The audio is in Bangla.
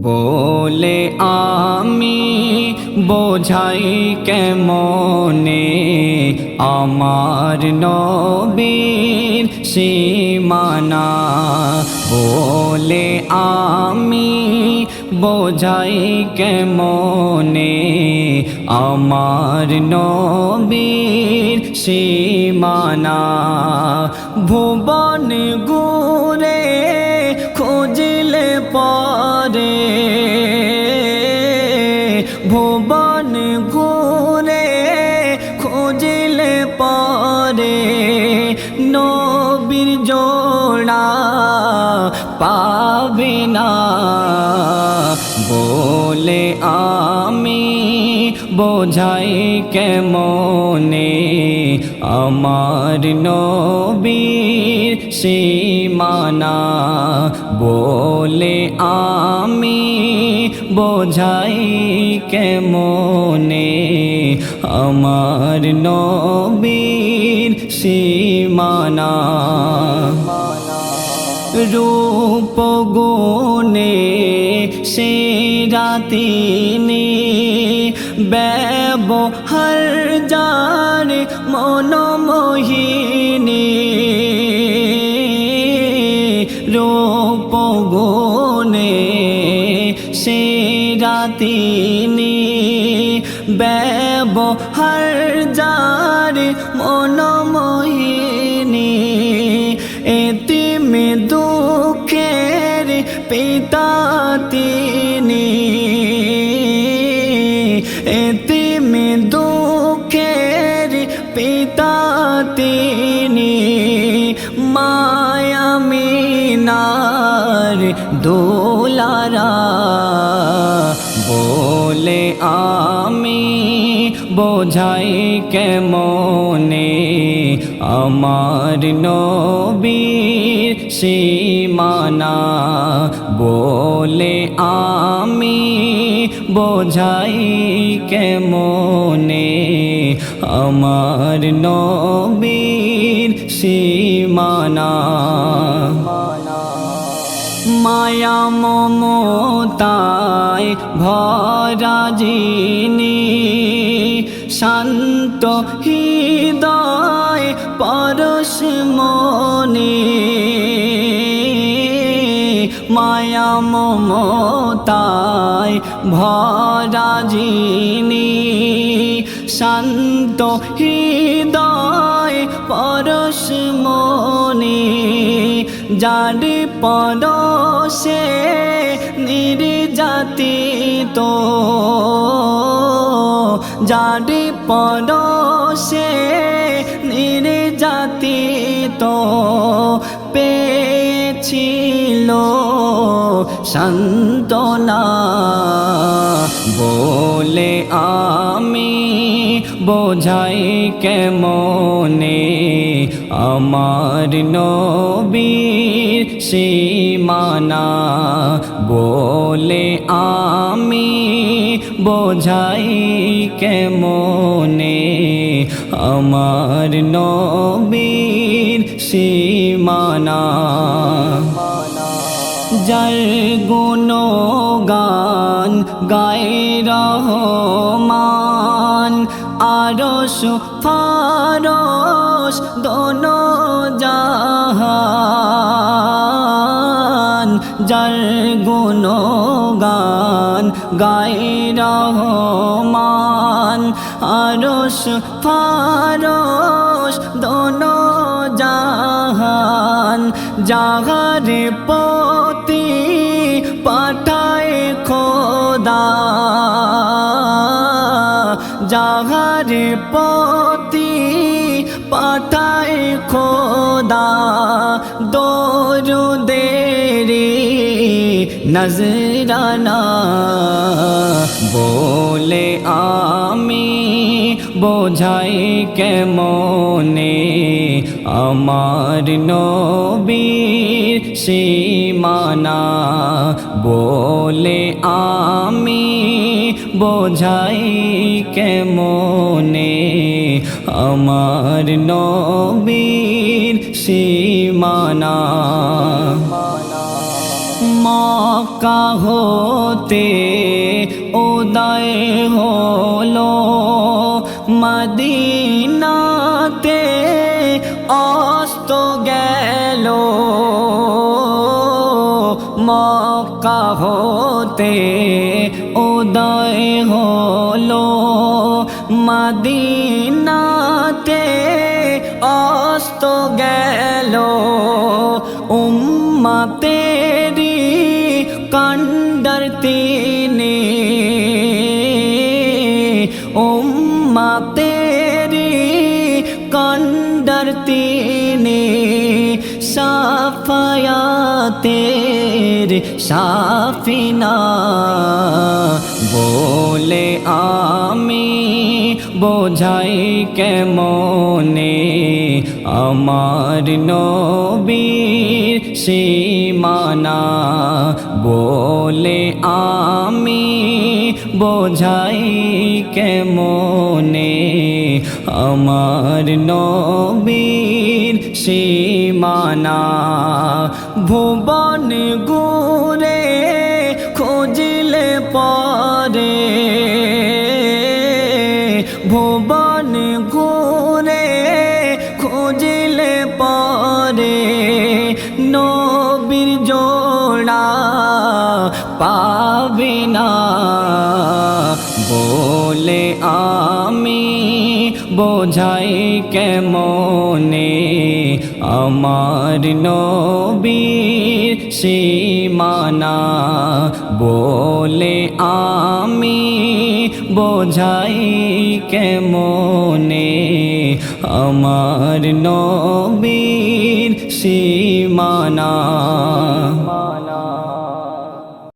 বলে আমি বোঝাই কেমনে আমার নবীর সীমানা। বলে আমি বোঝাই কেমনে আমার নবীর সীমানা। ভুবন গুরে নবীর জোড়া পাবে না। বলে আমি বোঝাই কেমনে আমার নবীর সীমানা? বলে আমি বোঝাই কেমনে আমার নবীর সীমানা? রূপ গুণে সে রাতিনি ব্যবহার যার মনমোহিনী। রূপ গুণে সে রাতিনি। ব্যবহার যার মনমোহিনী। এতিমে দুঃখের পিতা দোলারা। বলে আমি বোঝাই কেমনে? আমার নবীর সীমানা। বলে আমি বোঝাই কেমনে? আমার নবীর সীমানা। মায়া মমতায় ভরা যিনি শান্ত হৃদয় পরশ মনে মায়া মমতায় ভরা যিনি শান্ত হৃদয় পরশ মনে যারে পরশে নির্যাতিত যারে পরশে নির্যাতিত পেয়েছিল সান্তনা বলে আমি বোঝাই কেমনে আমার নবীর সীমানা? বলে আমি বোঝাই কেমনে আমার নবীর সীমানা? যার গুণগান গায়ে রহমান আরস ফারস দোনো জাহান যার গুণগান গায়ে রহমান আরস ফারস দোনো জাহান জাহার পতি জাহার পতি পাঠায় খোদা দরুদেরি নজরানা। বলে আমি বোঝাই কেমনে আমার নবীর সীমানা? বলে আমি বোঝাই কেমনে আমার নবীর সীমানা? মক্কা হতে উদয় হলো মদিনাতে অস্ত গেল মক্কা হতে। উদয় হলো মদিনাতে অস্ত গেল উম্মা তেরি। সাফায়াতের সাফিনা। বলে আমি বোঝাই কেমনে আমার নবীর সীমানা? বলে আমি বোঝাই কেমনে আমার নবীর সীমানা? ভুবন গুরে ঘুরে খুঁজলে পরে নবীর জোড়া পাবে না। বলে আমি বোঝাই কেমনে আমার নবীর সীমানা। বলে আমি বোঝাই কেমনে? আমার নবীর সীমানা